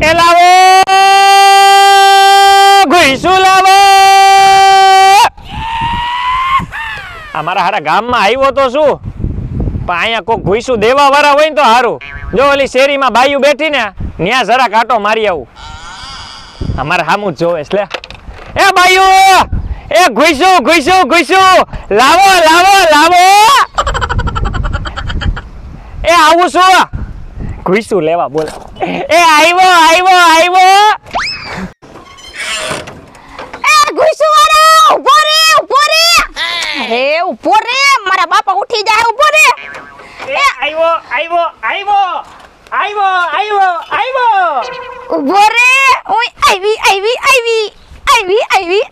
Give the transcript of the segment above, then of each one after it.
એ લાવો ઘુઈસું લાવો. અમારા હારા ગામમાં આવ્યો તો શું? પણ અહીંયા કોઈ ઘુઈસું દેવા વાળા હોય ને તો સારું જો ઓલી શેરીમાં બાયું બેઠી ને ત્યાં જરા કાંટો મારી આવું. અમારે સામું જ જોવે એટલે એ બાયું, એ ઘુઈસું ઘુઈસું ઘુઈસું લાવો લાવો લાવો. એ આવું છું ઘુઈસું લેવા બોલો. એ આવ્યો આવ્યો આવ્યો એ ઘુસવાળા ઊભો રે ઊભો રે. અરે ઊભો રે મારા બાપા ઉઠી જાય ઊભો રે. એ આવ્યો આવ્યો આવ્યો આવ્યો આવ્યો આવ્યો ઊભો રે. ઓય આવી આવી આવી આવી આવી.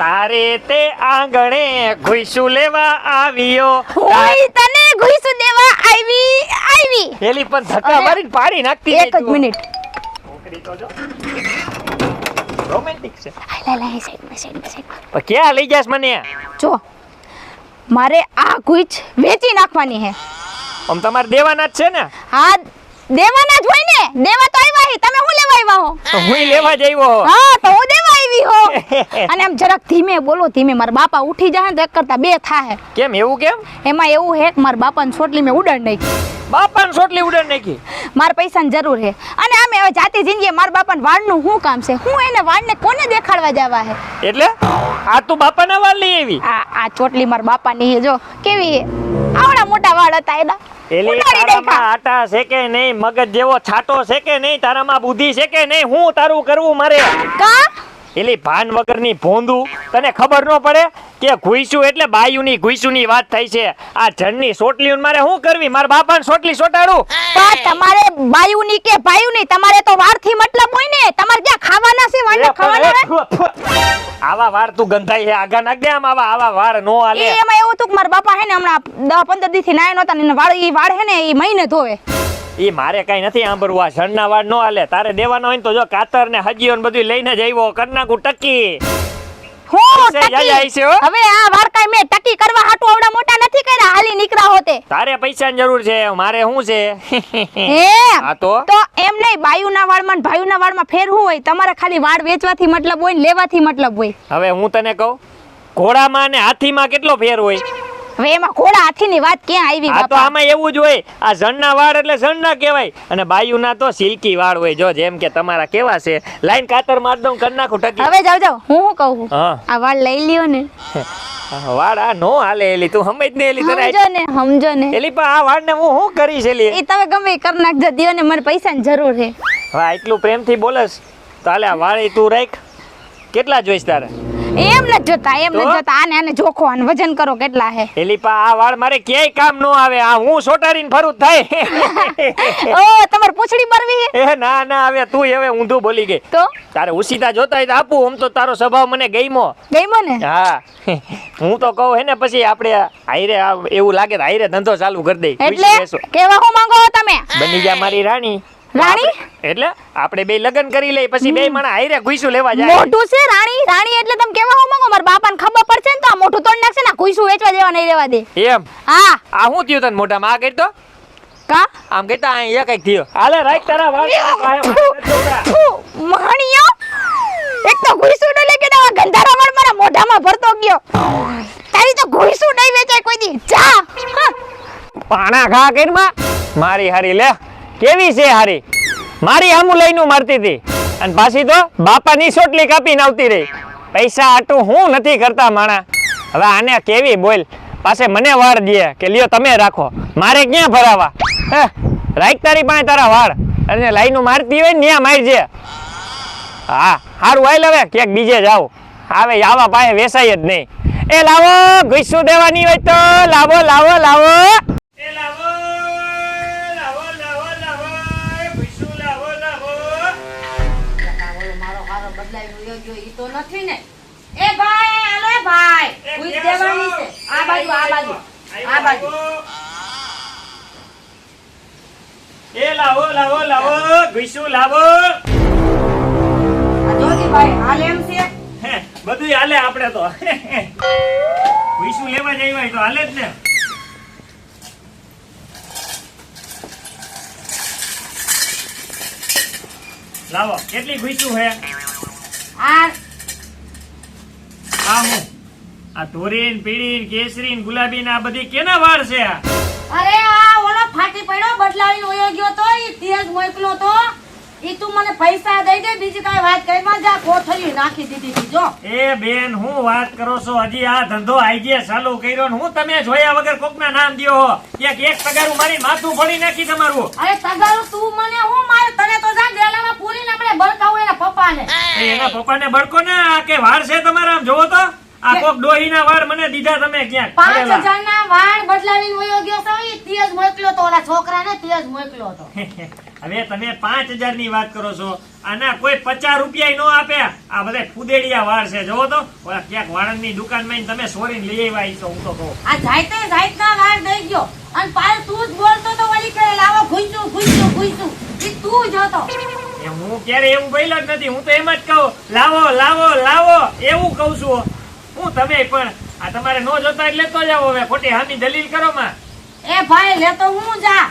તારે તે આંગણે ઘુઈસું લેવા આવ્યો. ઓય તને ઘુસુ દેવા આવી આવી. એલી પણ ધક્કા. મારીને પાડી નાખતી એક જ મિનિટ. ઓકડી તો જો. રોમેન્ટિક છે. લે લે સાઈડ સાઈડ સાઈડ પણ ક્યાં લઈ જાસ મને? જો મારે આ ગુઈચ વેચી નાખવાની હે. આમ તમારે દેવાના જ છે ને? હા દેવાના જ હોય ને. દેવા તો આવ્યા હી. તમે હું લેવા આવ્યા હો? તો હું લેવા જ આવ્યો હા તો હું હો. અને આમ જરાક ધીમે બોલો ધીમે. મારા બાપા ઉઠી જાય ને તો એક કરતા બે થાય કેમ એવું કેમ? એમાં એવું હે કે મારા બાપાની છોટલી મેં ઉડાડ નાખી. બાપાને છોટલી ઉડાડ નાખી? મારા પૈસાની જરૂર હે. અને આમે હવે જાતી જિંદગી મારા બાપાને વાળનું શું કામ છે? હું એને વાળને કોને દેખાડવા જવા હે? એટલે આ તું બાપાના વાળ લઈ આવી? આ આ ચોટલી મારા બાપાની હે જો. કેવી આવડા મોટા વાળ હતા એના. એલી તારામાં આટા છે કે નહીં મગજ જેવો છાટો છે કે નહીં તારામાં બુદ્ધિ છે કે નહીં હું તારું કરવું મારે? કા? એલી ભાન વગરની ભોંદું? તને ખબર ન પડે કે ઘુઈસું એટલે બાયુની ઘુઈસુની વાત થઈ છે. આ જણની સોટલી મારે શું કરવી? મારા બાપાને સોટલી સોટાડું? પણ તમારે બાયુની કે ભાયુની તમારે તો વારથી મતલબ હોય ને. તમારે ક્યાં ખાવાના છે વાળને ખાવાના. આવા વાળ તું ગંધાઈ છે આગા નાખ દે આમ આવા આવા વાળ નો આલે એમાં એવું તું કે મારા બાપા હે ને હમણાં દસ પંદર દિવસથી થી નાય નહોતા ને વાળ ઈ વાળ હે ને ઈ મહિને ધોવે. ઈ મારે કઈ નથી સાંભળવું. આ શણના વાળ નો હાલે. તારે દેવાનો હોય ને તો જો કાતર ને હજીઓ ને બધું લઈને જ આવ્યો. કરનાકું ટકી. હવે આ વાળ કાંઈ મેં ટકી કરવા હાટુ આવડા મોટા નથી કર્યા? હાલી નીકળા હોતે. તારે પૈસાની જરૂર છે. મારે શું છે? હે? હા તો? તો એમ નહીં બાયુના વાળમાં ને ભાયુના વાળમાં ફેર શું હોય? તમારે ખાલી વાળ વેચવાથી મતલબ હોય ને લેવાથી મતલબ હોય. હવે હું તને કહું ઘોડામાં ને હાથીમાં કેટલો ફેર હોય? હવે એમાં ઘોડા હાથીની વાત ક્યાં આવી આ તો બાપા? આમાં એવું જ હોય આ જણના વાળ એટલે જણના કહેવાય. અને બાયુના તો સિલ્કી વાળ હોય જો જેમ કે તમારા કેવા છે. લાઈન કાતર માર દઉં કરી નાખું ટકી. હવે જાવ જાવ હું શું કહું? હા. આ વાળ લઈ લ્યો ને. વાળ આ નો હાલે એલી તું સમજ ને એલી તને સમજો ને સમજો ને. એલી પણ આ વાળને હું શું કરીશ એલી? એ તમે ગમે એ કરી નાખજો દિયો ને મને પૈસાની જરૂર છે. આટલું પ્રેમથી બોલસ. તો હાલે આ વાળ તું રાખ. કેટલા જોઈશ તારે? એમ ન જોતા એમ ન જોતા. આને આને જોખો અને વજન કરો કેટલા હે. એલીપા આ વાળ મારે ક્યાંય કામ નો આવે. આ હું સોટાડીને ફરું થાય. ઓ તમાર પૂછડી બરવી એ ના ના હવે તું હવે ઊંધું બોલી ગઈ. તો? તારે ઉસીતા જોતા તો આપું. આમ તો તારો સ્વભાવ મને ગઈમો ગઈમો ને? હા. હું તો કહું હે ને પછી આપણે હાઈરે એવું લાગે તો હાઈરે ધંધો ચાલુ કરી દઈ એટલે કેવા હું માંગો તમે? બની જા મારી રાણી. રાણી? એટલે આપણે બે લગ્ન કરી લઈ પછી બે મણા હાઈરે ઘુઈસું લેવા જાય. મોટું છે રાણી? રાણી એટલે તમે કેવા હો માંગો મારા બાપાને ખબર પડશે ને તો આ મોટું તોડ નાખશે ને કુઈસું વેચવા દેવા નહીં રેવા દે. એમ? હા. આ હું થયું તને મોઢામાં? આ તો કા? આમ કહેતા અહીંયા એક થયો. હાલે રાખ તારા વાળ ફુ, એક તો ઘુઈસું ન લેકે ના ગંધારા વાળ મારા મોઢામાં ભરતો ગયો. તારી તો ઘુઈસું નહીં વેચાય કોઈ દી. જા. પાણા ખા કરીમાં મારી હારી લે. કેવી છે હારી? મારી હામું લઈને મારતી હતી. અને પાછી તો બાપાની સોટલી કાપીને આવતી રહી. પૈસા આટું હું નથી કરતા માણા. હવે આને કેવી બોલ? પાસે મને વાળ દે કે લ્યો તમે રાખો. મારે ક્યાં ભરાવા? હે? રાખ તારી પાસે તારા વાળ. અને લાઈનું મારતી હોય ને ત્યાં મારજે હા સારું હાલ હવે, ક્યાંક બીજે જાઓ હવે આવા પાસે વેસાય જ નહીં. એ લાવો ઘુસું દેવાની હોય તો લાવો લાવો લાવો. એ લાવો. હારો બદલાઈ ગયો ગયો ઈ તો નથી ને. એ ભાઈ હાલો એ ભાઈ. એ દેવાની છે? આ બાજુ આ બાજુ આ બાજુ. એ લાવો લાવો લાવો ઘુસું લાવો. જોજી ભાઈ હાલ એમ છે. હે, બધુંય હાલે આપણે તો. ઘુસું લેવા જઈ હોય તો હાલે જ ને. લાવો કેટલી ઘૂસ્યું છે? આ આ હું? આ ધોરીન પીળીન કેસરીન ગુલાબી આ બધી કેના વાળ છે આ? અરે આ ઓલો ફાટી પડ્યો બદલાવીને વયો ગયો તો ઈ તેજ મોકલો તો. ઈ તું મને પૈસા દઈ દે બીજી કાંઈ વાત કરી માં જા કોથળી નાખી દીધી હતી જો. એ બેન હું વાત કરો છો? હજી આ ધંધો આઈજે ચાલુ કર્યો ને હું તમે જોયા વગર કોક ના નામ દ્યો હો. એક એક મારી માથું ફોડી નાખી તમારું. અરે તગારું તું મને હું મારે તને તો ડેલામાં પૂરીને આપણે બળકાવું એના પપ્પાને. એના પપ્પાને બળકો ને આ કે વાર છે તમારા આમ જોવો તો? આ કોક ડોહીના વાળ મને દીધા તમે ક્યાં પાંચ. હજારના વાળ બદલાવીને વયો ગયો તો ઈ તેજ મોકલ્યો તો ઓલા છોકરાને તેજ મોકલ્યો તો. હવે તમે પાંચ હજારની વાત કરો છો આના કોઈ પચાસ રૂપિયા નો આપે આ બધા ફુદેડિયા વાળ છે જોવો તો. ઓલા ક્યાંક વાળંદની દુકાનમાં તમે સોરીને લઈ આવ્યા ઈ તો હું તો કહું. આ જાઈતે જાઈતના વાળ દઈ ગયો. અને પાછળ તું જ બોલતો તો વળી કે લાવો ઘૂંચું ઘૂંચું ઘૂંચું. ઈ તું જ હતો. હું ક્યારે એવું બોલ્યો જ નથી. હું તો એમ જ કહું લાવો લાવો લાવો. એવું કહું છું હું. તમે પણ આ તમારે નો જોતા એટલે તો જાવ હવે. ખોટી હામી દલીલ કરો માં. એ ભાઈ લે તો હું જા.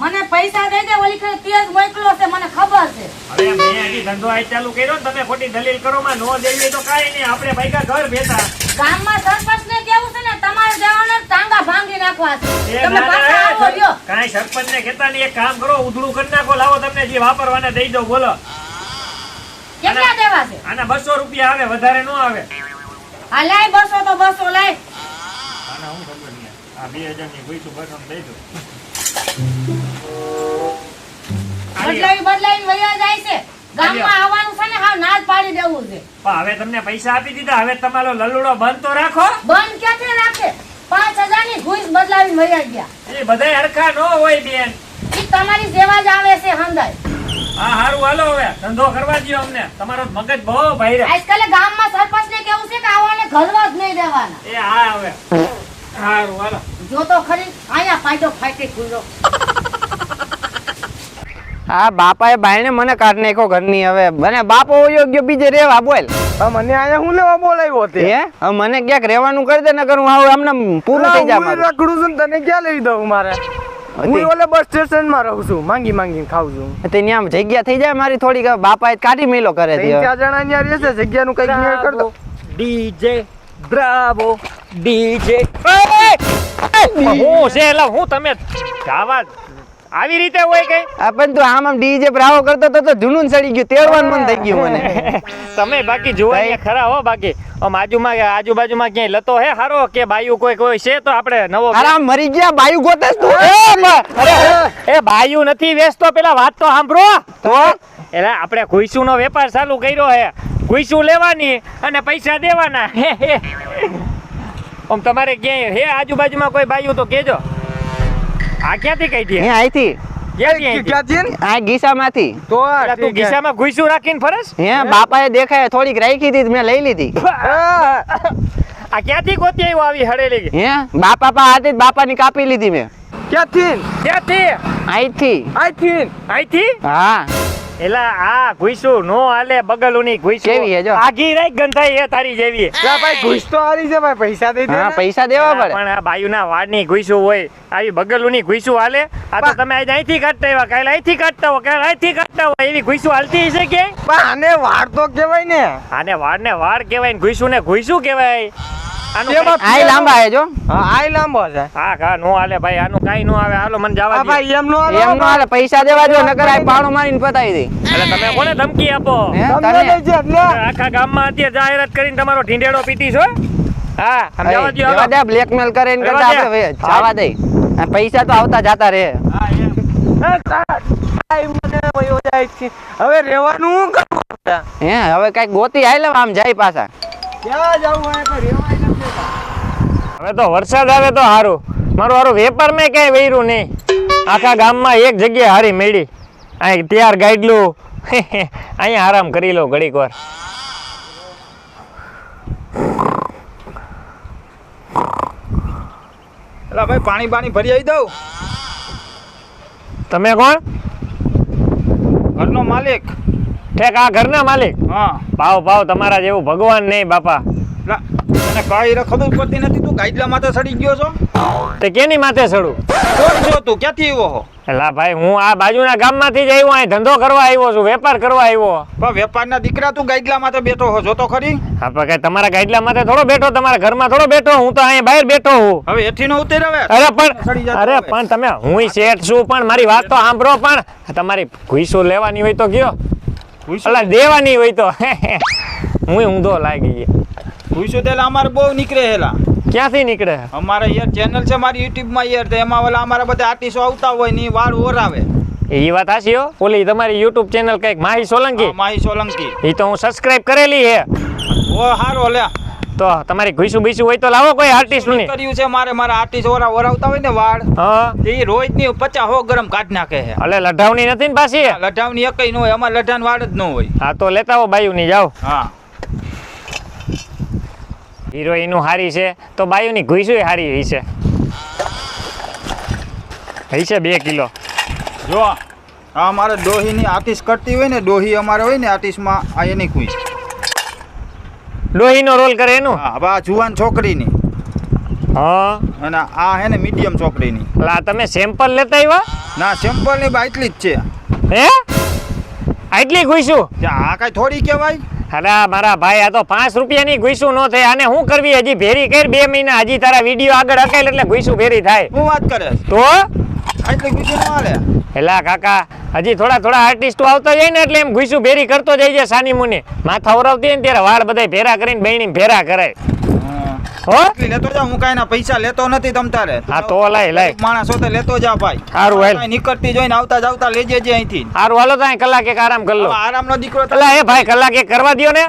મને પૈસા દઈ દે ઓલી કે તેજ મોકલો છે મને ખબર છે. અરે મેં હજી ધંધો આજ ચાલુ કર્યો ને તમે ખોટી દલીલ કરો માં. નો દેવી તો કાઈ નહીં. આપણે ભાઈકા ઘર બેઠા. ગામમાં સરપંચને કેવું ને તમારે જવાના ભાંગી નાખવા તમે પાછા આવો એ લ્યો. સરપંચ ને કહેતા નહીં એક કામ કરો ઉધડું કરી નાખો લાવો તમને જે વાપરવાના દઈ દો બોલો. કેટલા દેવા છે? આના બસો રૂપિયા આવે વધારે નો આવે. આ લાય બસો તો બસો લાય. આના હું ખબર નહીં. આ બે હજારની ભૂસું બસો દઈ દો. બદલાવી બદલાવી વયા જાય છે. ગામમાં આવવાનું છે ને હા નાદ પાડી દેવું છે. પણ હવે તમને પૈસા આપી દીધા હવે તમારો લલુડો બંધ તો રાખો. બંધ ક્યાંથી રાખે? પાંચ હજારની ઘૂસ બદલાવી મર્યા ગયા. એ બધા હરખા નો હોય બેન. ઈ તમારી સેવા જ આવે છે હંદાય હા હારું હાલો હવે. ધંધો કરવા દયો અમને. તમારો મગજ બહુ ભાઈ આજકાલ ગામમાં સરપંચ ને કેવું છે કે આવાને ઘરવા જ નહીં દેવાના. એ હા હવે. હારું હાલો. જો તો ખરી આયા ફાયદો ફાટી ખુલ્લો હા બાપાએ ને મને કાઢ નાખ્યો ઘરની હવે. મને બાપો યોગ્ય બીજે રેવા બોલ. મને આયા હું લેવા બોલાવ્યો તે હે હવે મને ક્યાંક રહેવાનું કરી દે નકર હું આવું આમને પૂરું થઈ જાય મારું રખડું છું ને તને ક્યાં લઈ દઉં મારે હું ઓલે બસ સ્ટેશનમાં રહું છું માંગી માંગીને ખાઉં છું તે ન્યા જગ્યા થઈ જાય મારી થોડીક બાપા બાપાએ કાઢી મેલો કરે છે ચાર જણા અહીંયા રહેશે જગ્યાનું કઈ નિર્ણય કર દો ડીજે બ્રાવો ડીજે હું છે એટલે હું તમે જાવા આવી રીતે હોય કઈ આપણ પણ આમ આમ ડીજે બ્રાવો કરતો તો તો જૂનું સડી ગયું તેડવાનું મન થઈ ગયું મને. તમે બાકી જોવા અહીંયા ખરા હો બાકી. આમ આજુમાં આજુબાજુમાં ક્યાંય લતો હે હારો કે ભાઈ કોઈ કોઈ છે તો આપણે નવો આરામ મરી ગયા બાયુ ગોતે તું. એ ભાઈ અરે. એ બાયું નથી વેચતો પેલા વાત તો સાંભળો. તો? એટલે આપણે ઘુઈસું નો વેપાર ચાલુ કર્યો હે. ઘુઈસું લેવાની અને પૈસા દેવાના. આમ તમારે ક્યાંય હે આજુબાજુમાં કોઈ બાયું તો કેજો. આ ક્યાંથી કઈ દે હે આઈથી ક્યાંથી આઈથી? ક્યાંથી ને? આ ગીસામાંથી તો આ એટલે તું ઠીક છે. ગીસામાં ઘુઈસું રાખીને ફરસ? હે બાપાએ દેખાય થોડીક રાખી મેં લઈ લીધી. આ, આ ક્યાંથી ગોતી આવ્યો આવી હડેલી હે બાપા બાપાની કાપી લીધી મેં. ક્યાંથી? ક્યાંથી? અહીંથી. અહીંથી? અહીંથી? હા. એલા આ ઘુઈસું નો હાલે બગલુની ઘુઈસું કેવી હે જો? આગી રાઈ ગંધાઈ હે તારી જેવી. લા ભાઈ ઘૂસ તો હારી છે ભાઈ પૈસા દે હા પૈસા દેવા પડે. પણ આ બાયુના વાડની ઘુઈસું હોય આવી બગલુની ઘુઈસું હાલે. આ તો તમે આજે અહીંથી કાઢતા આવ્યા કાલે અહીંથી કાઢતા હો કાલે અહીંથી કાઢતા હો એવી ઘુઈસું હાલતી હશે કે પણ આને વાડ તો કહેવાય ને. આને વાડને વાડ કહેવાય ને ઘુઈસું ને ઘુઈસું કહેવાય. આય લાંબા હે જો. હા આય લાંબો છે. હા હા નો હાલે ભાઈ આનું કાઈ નો આવે હાલો મને જવા આ ભાઈ એમ નો હાલો એમ નો હાલે પૈસા દેવા જો નકર આ પાણો મારીને પતાવી દે. એટલે તમે કોને ધમકી આપો? તમને લઈ જાય એટલે. આખા ગામમાં અત્યારે જાહેરાત કરીને તમારો ઢીંઢેડો પીટી છો? હા આમ જવા દ્યો, દેવા હાલો. દે બ્લેકમેલ કરે એને કરતા આપણે જવા દે. પૈસા તો આવતા જાતા રહે. હા, એમ. એ તારા ભાઈ મને વયો જાય છે હવે રહેવાનું હું કરું હે હવે કંઈક ગોતી આય આમ જાય પાછા. ક્યાં જવું દેતા. હવે તો વરસાદ આવે તો સારું મારું સારું વેપાર મેં ક્યાંય વૈરું નહીં. આખા ગામમાં એક જગ્યાએ હારી મેળી. અહીં તૈયાર ગાઈડલું અહીંયા આરામ કરી લો ઘડીક વાર. એલા ભાઈ પાણી પાણી ભરી આવી દઉં? તમે કોણ? ઘરનો માલિક. ઠેક આ ઘરના માલિક? હા. ભાવ ભાવ તમારા જેવું ભગવાન નહીં બાપા. અને કઈ ખબર પડતી નથી. તું ગાઈડલા માથે સડી ગયો છો? તે કેની માથે સડું? કોણ છો તું? ક્યાંથી આવ્યો હો? એલા ભાઈ હું આ બાજુના ગામમાંથી જ આવ્યો અહીં ધંધો કરવા આવ્યો છું વેપાર કરવા આવ્યો. પણ વેપારના દીકરા તું ગાઈડલા માથે બેઠો હો જોતો ખરી? હા પણ કઈ તમારા ગાઈડલા માથે થોડો બેઠો તમારા ઘરમાં થોડો બેઠો હું તો અહીં બહાર બેઠો હું. હવે એથી નો ઉતરે હવે અરે પણ અરે પણ તમે હું શેઠ છું પણ મારી વાત તો સાંભળો પણ તમારી ઘુઈસો લેવાની હોય તો ભૂસો? અલા દેવાની હોય તો હું ઊંધો લાગી ગયો. ભૂસો તેલા અમારે બહુ નીકળે હેલા. ક્યાંથી નીકળે? અમારે યાર ચેનલ છે મારી યુટ્યુબમાં યાર તો એમાં ઓલા અમારા બધા આર્ટિસ્ટો આવતા હોય ને વાળ ઓરાવે એ વાત હાસી હો. ઓલી તમારી યુટ્યુબ ચેનલ કંઈક માહી સોલંકી? માહી સોલંકી. એ તો હું સબસ્ક્રાઇબ કરેલી હે. ઓ હારો લે. તો તમારી ઘીસું બીસું હોય તો લાવો કોઈ આર્ટિસ્ટની કર્યું છે મારે મારા આર્ટિસ્ટ ઓરા ઓરાવતા હોય ને વાળ. હા. એ રોજની પચાસ હો ગરમ કાઢ નાખે છે. અલે લઢાવની નથી ને પાછી? લઢાવની એકઈ ન હોય અમારે લઢાણ વાળ જ ન હોય. હા તો લેતા હો બાયુ ની જાઓ. હા. હિરોઈનું હારી છે તો બાયુની ઘૂસું હારી હોય છે. હઈ છે બે કિલો. જો આ અમારે ડોહીની આર્ટિસ્ટ કરતી હોય ને ડોહી અમારે હોય ને આર્ટિસ્ટમાં આ એની કુઈ ડોહીનો રોલ કરે એનું? હા હવે આ જુવાન છોકરીની. હા. અને આ હે ને મીડિયમ છોકરીની. લા તમે સેમ્પલ લેતા આવ્યા? ના સિમ્પલની બા એટલી જ છે. હે? આટલી ઘુઈસું જે આ કાંઈ થોડી કહેવાય? અરે મારા ભાઈ આ તો પાંચ રૂપિયાની ઘુઈસું નો થાય. આને શું કરવી? હજી ભેરી કર બે મહિના. હજી તારા વીડિયો આગળ અકેલ એટલે ઘુઈસું ભેરી થાય. હું વાત કરે તો? આટલી ગુજી ન હાલે. એલા કાકા હજી થોડા થોડા આર્ટિસ્ટો આવતા જાય ને એટલે એમ ઘુઈસું ભેરી કરતો જાય છે સાની મુને. માથા ઓરવતી હોય ને ત્યારે વાળ બધાય ભેરા કરીને બહેણી ભેરા કરાય. હો? લેતો જા હું કાંઈ પૈસા લેતો નથી તમ તારે. હા તો લઈ લઈ લેતો જા ભાઈ. સારું નીકળતી જોઈને આવતા જાવતા લેજે જે અહીંથી. સારું હાલો તો કલાક એક આરામ કરો લો. આરામનો દીકરો એટલે એ ભાઈ કલાક એક કરવા દો ને.